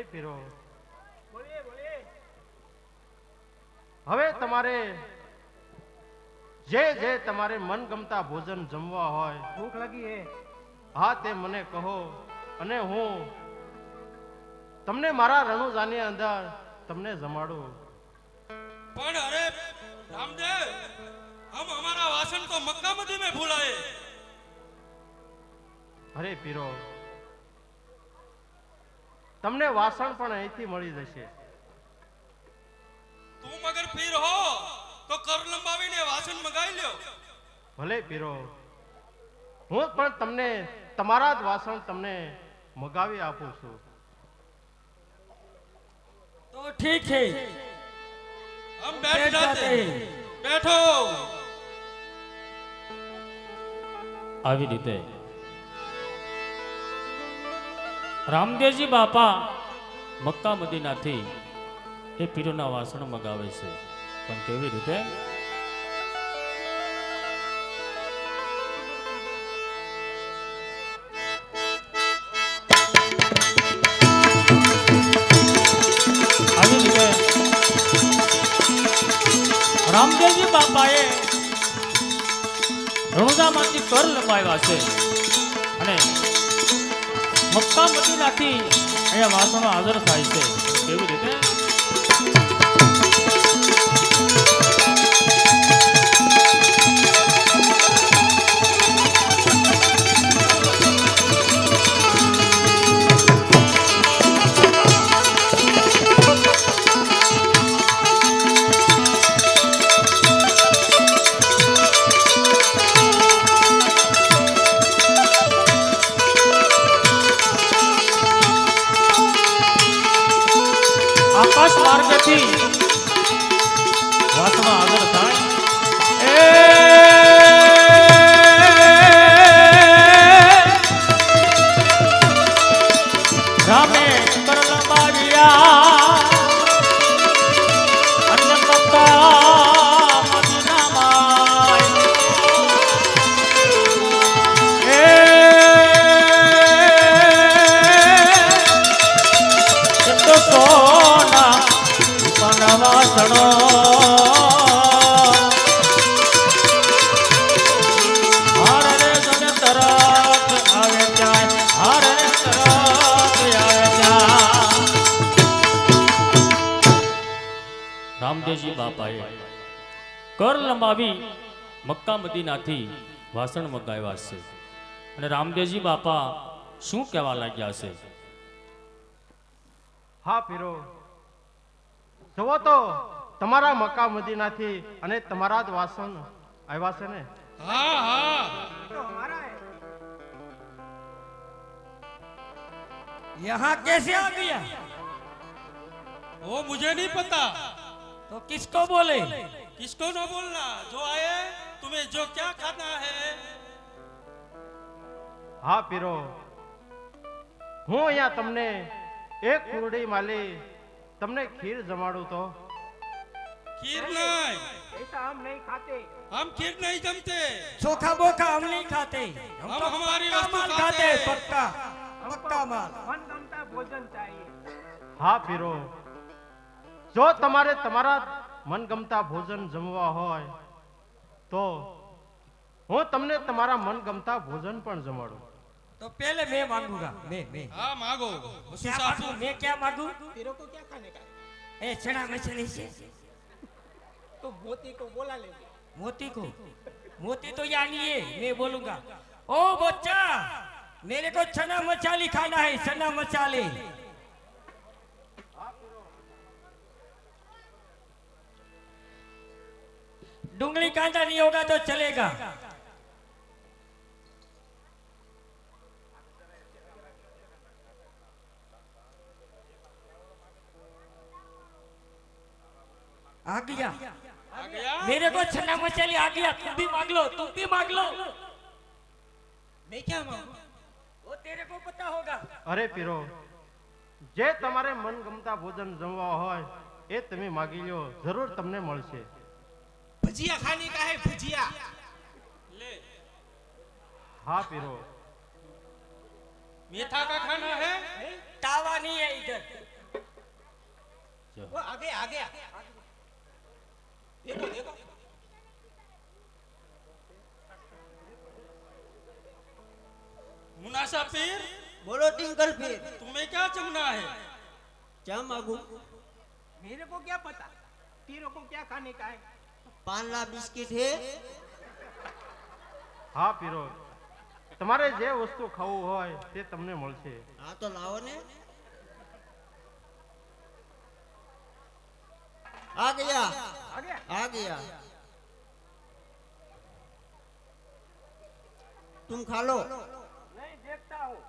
જય પીરો હવે તમારે જે જે તમારે મનગમતા ભોજન જમવા હોય ભૂખ લાગી હે. હા તે મને કહો અને હું તમને મારા રણુજાની અંદર તમને જમાડું. પણ અરે રામદેવ હમ અમારા વાસણ તો મક્કા મદી મે ભૂલાએ અરે પીરો તમને વાસણ પણ અહીંથી મળી જશે. તું મગર પીર હો તો કર લંબાવીને વાસણ મંગાવી લ્યો. ભલે પીરો. હું પણ તમને તમારા જ વાસણ તમને મગાવી આપું છું. તો ઠીક છે. હમ બેઠ જાતે. બેઠો. આવી રીતે રામદેવજી બાપા મક્કા મદીનાથી એ પીરોના વાસણ મગાવે છે. પણ કેવી રીતે? રામદેવજી બાપાએ રણુદામાંથી કર લપાવ્યા છે. અને મક્કા મદીનાથી અહીંયા વાસણો હાજર થાય છે. કેવી રીતે? બાપાએ કર લંબાવી મક્કા મદીનાથી વાસણ મગાવ્યા છે અને રામદેવજી બાપા શું કહેવા લાગ્યા છે હા પીરો જુઓ તો તમારા મક્કા મદીનાથી અને તમારા જ વાસણ આવ્યા છે ને हाँ हाँ તો હમારા હે यहाँ कैसे आ गया वो मुझे नहीं पता तो किसको बोले किसको ना बोलना जो आए तुम्हें जो क्या खाना है હા પીરો હું અહીંયા તમને એક કુરડી માલી તમને ખીર જમાડું તો खीर नहीं ऐसा हम नहीं खाते हम खीर नहीं जमते चोखा बोखा हम नहीं खाते हम, हम तो हमारी पक्का वस्तु माल खाते हैं। पक्का हमको पक्का माल मनगमता भोजन चाहिए હા પીરો જો તમારે તમારા મનગમતા ભોજન જમવા હોય તો હું તમને તમારા મનગમતા ભોજન પણ જમાડું तो पहले मैं मांगूंगा मैं मैं हाँ मांगो उसी क्या हिसाब मांगू से मैं क्या मांगू तेरे को क्या खाने का है? ए चना मछली से तो मोती को बोला ले मोती को मोती तो यहाँ नहीं है मैं बोलूंगा ओ बच्चा मेरे को चना मचाली खाना है चना मचाली डूंगली कांदा नहीं होगा तो चलेगा आ गया आ गया मेरे को चना मचाली आ गया तुम भी मांग लो तुम भी मांग लो मैं क्या मांगू वो तेरे को पता होगा અરે પીરો જે તમારે મનગમતા ભોજન જમવા હોય એ તમે માગી લ્યો જરૂર તમને મળશે भुजिया खाने का है भुजिया। ले हाँ पीरो। मीठा का खाना है? तावा नहीं है इधर। वो आगे आगे देखो देखो। मुनासा पीर बोलो टिंकल पीर। तुम्हें क्या चमना है? क्या मांगू मेरे को क्या पता? पीरों को क्या खाने का है? पानला बिस्किट है હા પીરો તમારે જે વસ્તુ ખાવું હોય તે તમને મળશે हाँ तो लाओ ने आ गया आगे आ गया तुम खा लो नहीं देखता हूँ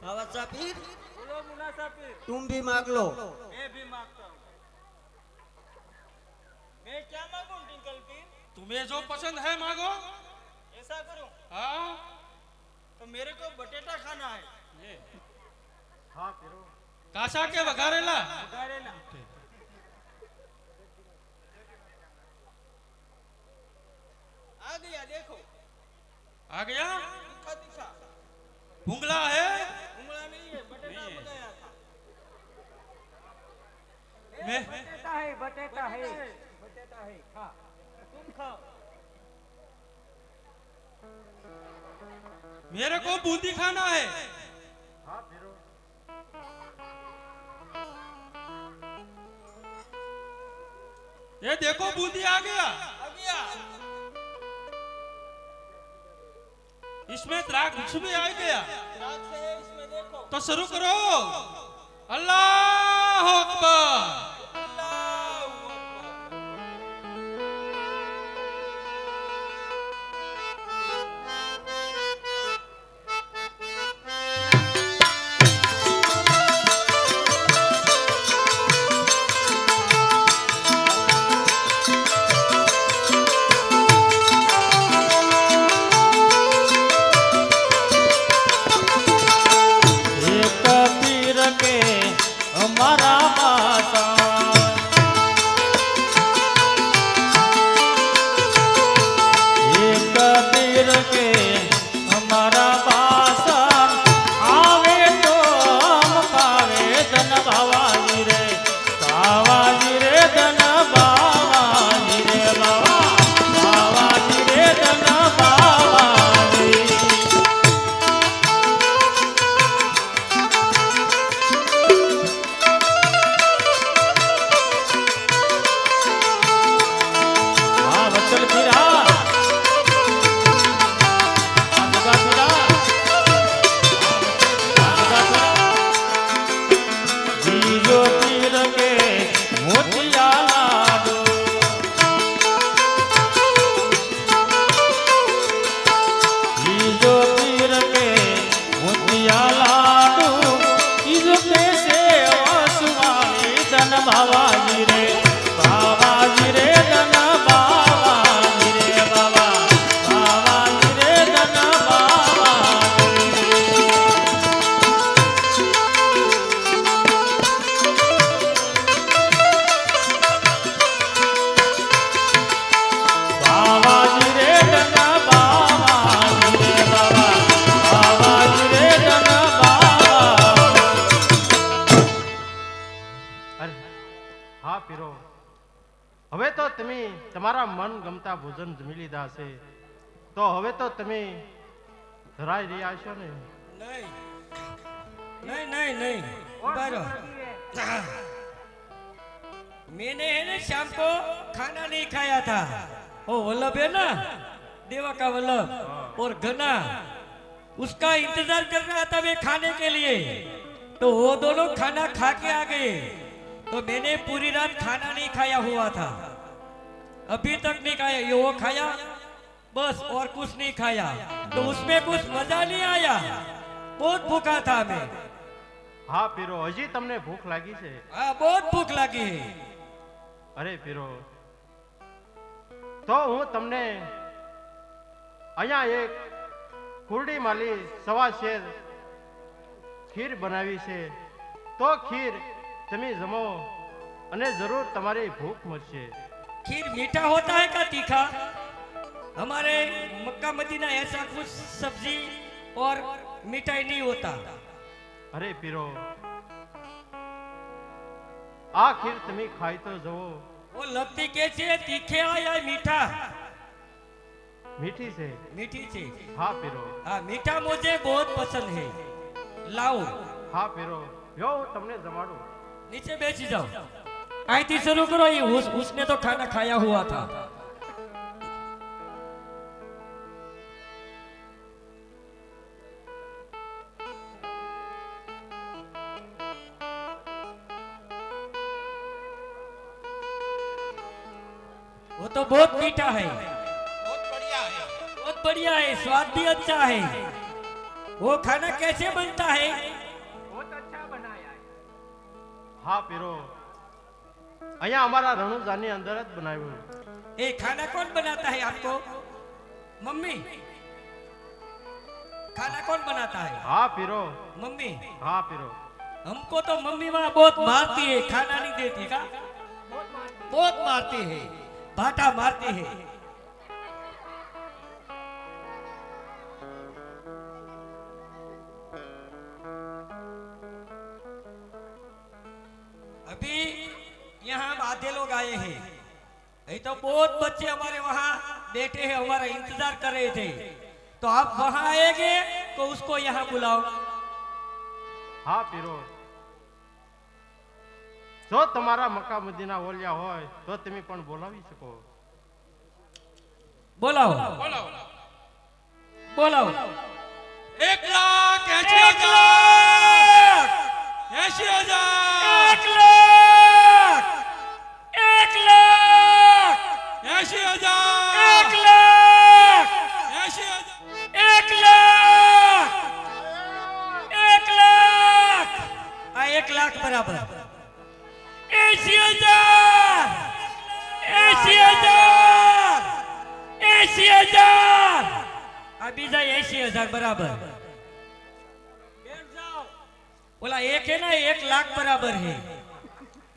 खावा फिर बोलो मुनासाफिर तुम भी मांग लो मैं भी मांगता हूँ मैं क्या मांगू टिंकल तुम्हें जो पसंद है मांगो। ऐसा करो? हाँ। तो मेरे को बटेटा खाना है। ये। हाँ कासा के वगारेला वगारेला मेरे को बूंदी खाना है। ये देखो बूंदी आ गया। इसमें द्राक्ष भी आ गया। तो शुरू करो। अल्लाह अकबर। લીધા છે તો હવે તો તમે ધરાઈ રહ્યા છો ને नहीं नहीं नहीं नहीं उभा रहो मैंने है ना शाम को खाना नहीं खाया था वो वल्लभ है ना देवा का वल्लभ और घना उसका इंतजार कर रहा था मैं खाने के लिए तो वो दोनों खाना खा के आ गए तो मैंने पूरी रात खाना नहीं खाया हुआ था अभी तक नहीं खाया ये वो खाया बस और कुछ नहीं खाया तो उसमें कुछ मजा नहीं आया बहुत भूखा था मैं હા પીરો હજી તમને ભૂખ લાગી છે हाँ बहुत भूख लगी है અરે પીરો તો હું તમને અહીંયા એક કુરડી માલી સવા શેર ખીર બનાવી છે તો ખીર તમે જમો અને જરૂર તમારી ભૂખ મચશે खीर मीठा होता है का तीखा हमारे मक्का मदीना ऐसा कुछ सब्जी और मिठाई नहीं होता અરે પીરો આ ખીર તમે ખાઈ તો જુઓ वो लगती कैसी है तीखे है या मीठा મીઠી છે मीठी थी હા પીરો हाँ मीठा मुझे बहुत पसंद है लाओ હા પીરો યો હું તમને જમાડું नीचे बैठ जाओ आयती शुरू करो ये उस, उसने तो खाना खाया हुआ वो तो बहुत मीठा है बहुत बढ़िया है बहुत बढ़िया है स्वाद भी अच्छा है वो खाना कैसे बनता है હા પીરો અહીંયા અમારા રણુજાની અંદર જ બનાવ્યું ये खाना कौन बनाता है आपको मम्मी खाना कौन बनाता है હા પીરો मम्मी હા પીરો हमको तो मम्मी वहाँ बहुत मारती है खाना नहीं देती का बहुत मारती है बाटा मारते हैं। अभी यहाँ आधे लोग आए हैं। नहीं तो बहुत बच्चे हमारे वहाँ बैठे हैं, हमारा इंतज़ार कर रहे थे। तो आप वहाँ आएँगे तो उसको यहाँ बुलाओ। हाँ फिर જો તમારા મક્કા મદીના ઓલિયા હોય તો તમે પણ બોલાવી શકો. બોલાવો. બોલાવો. બોલાવો એક લાખ એસી હજાર. લાખ એસી હજાર. એક લાખ. એક લાખ. એસી હજાર.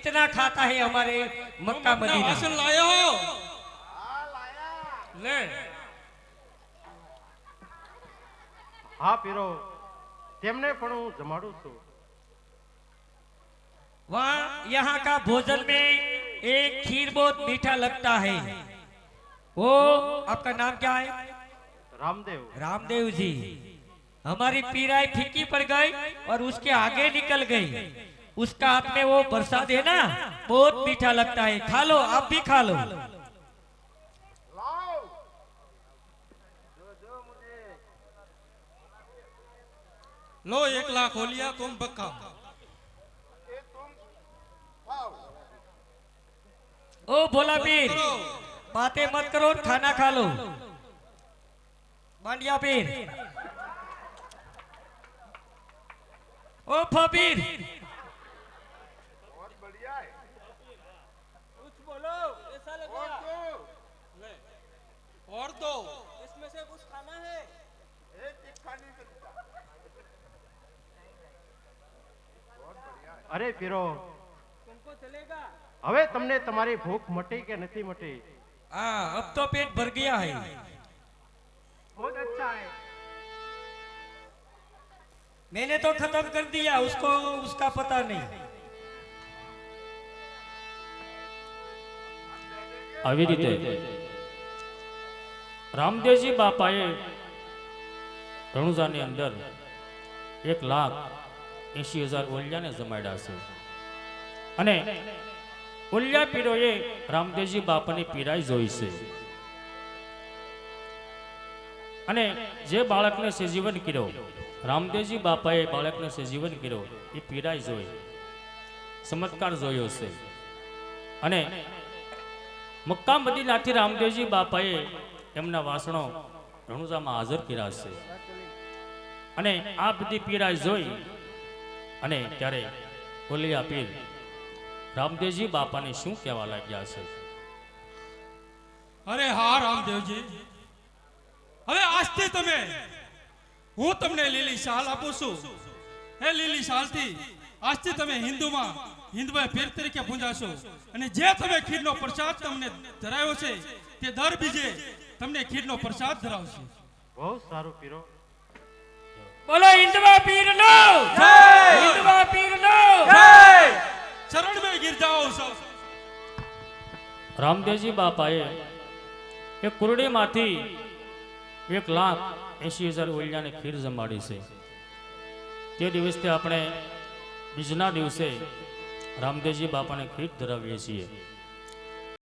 इतना खाता है हमारे मक्का ના मदीना વાસણ લાયો લે હા પીરો તેમને પણ હું જમાડું છું वहाँ यहाँ का भोजन में एक खीर बहुत मीठा लगता है वो आपका नाम क्या है રામદેવ रामदेव जी हमारी पीराई फीकी पड़ गई और उसके आगे निकल गई उसका आपने वो बरसा देना ना बहुत मीठा लगता है। खा लो आप भी खा लो। लो एक लाख हो लिया तुम बक्का। ओ भोला पीर बातें मत करो खाना खा लो। मांडिया पीर। ओ फीर और दो इसमें से कुछ खाना है અરે પીરો तुमको चलेगा હવે તમને તમારી ભૂખ મટી કે નથી મટી हाँ अब तो पेट भर गया है बहुत अच्छा है मैंने तो खत्म कर दिया उसको उसका पता नहीं આવી રીતે રામદેવજી બાપાએ રણુજાની અંદર એક લાખ એંશી હજાર ઓલિયાને જમાડ્યા છે. અને ઓલિયા પીરોએ રામદેવજી બાપાની પીરાઈ જોઈ છે. અને જે બાળકને સજીવન કર્યો, રામદેવજી બાપાએ બાળકને સજીવન કર્યો, એ પીરાઈ જોઈ, ચમત્કાર જોયો છે. અને મક્કા મદીનાથી રામદેવજી બાપાએ એમના વાસણો રણુજામાં હાજર કર્યા છે. અને આ બધી પીડા જોઈ અને ત્યારે ઓલિયા પીર, રામદેવજી, બાપાને શું કહેવા લાગ્યા છે? અરે હા, રામદેવજી. હવે આજથી તમે, હું તમને લીલી શાલ આપું છું. એ લીલી શાલથી, આજથી તમે હિન્દુમાં હિન્દુભાઈ પીર તરીકે પૂંજાશો. અને જે તમે ખીરનો પ્રસાદ તમને ધરાવ્યો છે, તે દર બીજે તમને ખીરનો પ્રસાદ ધરાવશે. બહુ સારું પીરો. બોલો ઇન્દવા પીરનો! જય! ઇન્દવા પીરનો! જય! શરણમે ગિરજાઓ સૌ રામદેવજી બાપાએ એ કુરડીમાંથી એક લાખ એસી હજાર ઓલિયાને ખીર જમાડી છે. તે દિવસથી આપણે બીજના દિવસે રામદેવજી બાપાને ખીર ધરાવીએ છીએ.